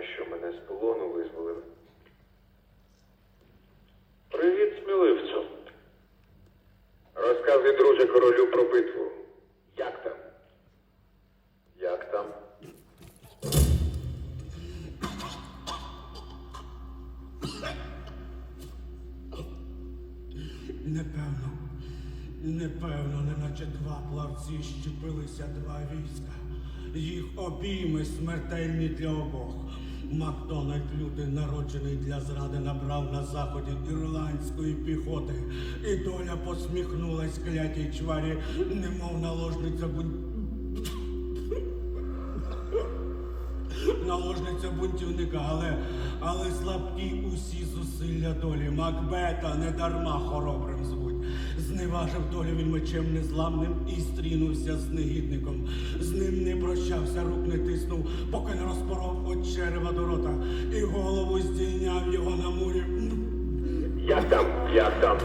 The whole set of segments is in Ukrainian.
знаю, що мене з полону визволив. Привіт, сміливцю. Розказуй, друже, королю про битву. Як там? Як там? Непевно, непевно, неначе два плавці щепилися два війська. Їх обійми смертельні для обох. Макдональд, люди, народжений для зради, набрав на заході ірландської піхоти, і доля посміхнулась клятій чварі, немов наложниця бунт. наложниця бунтівника, але, але слабкі усі зусилля долі. Макбета не дарма хоробрим звуть. Зневажив долю він мечем незламним і стрінувся з негідником. З ним не прощався, рук не тиснув, поки не розпоров от черева до рота, і голову здійняв його на мурі. Як там? Як там?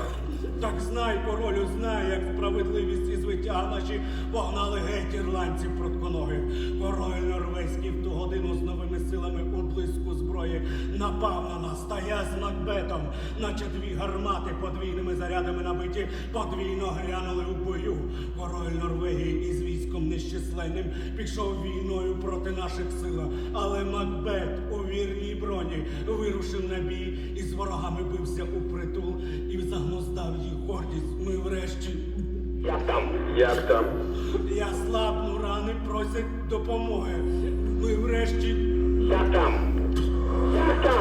Так знай, королю, знай, як справедливість і звитяга наші погнали геть ірландців протконоги. Король норвезький в ту годину з новими силами у блиску зброї напав на нас, та я з Макбетом, наче дві гармати подвійними зарядами набиті, подвійно грянули у бою. Король Норвегії із військом нещисленним пішов війною проти наших сил, але Макбет у вірній броні вирушив на бій і з ворогами бився у притул і загнуздав їх гордість. Ми врешті. Як там? Як там? Я слабну, рани просять допомоги. Ми врешті Як там? Як там?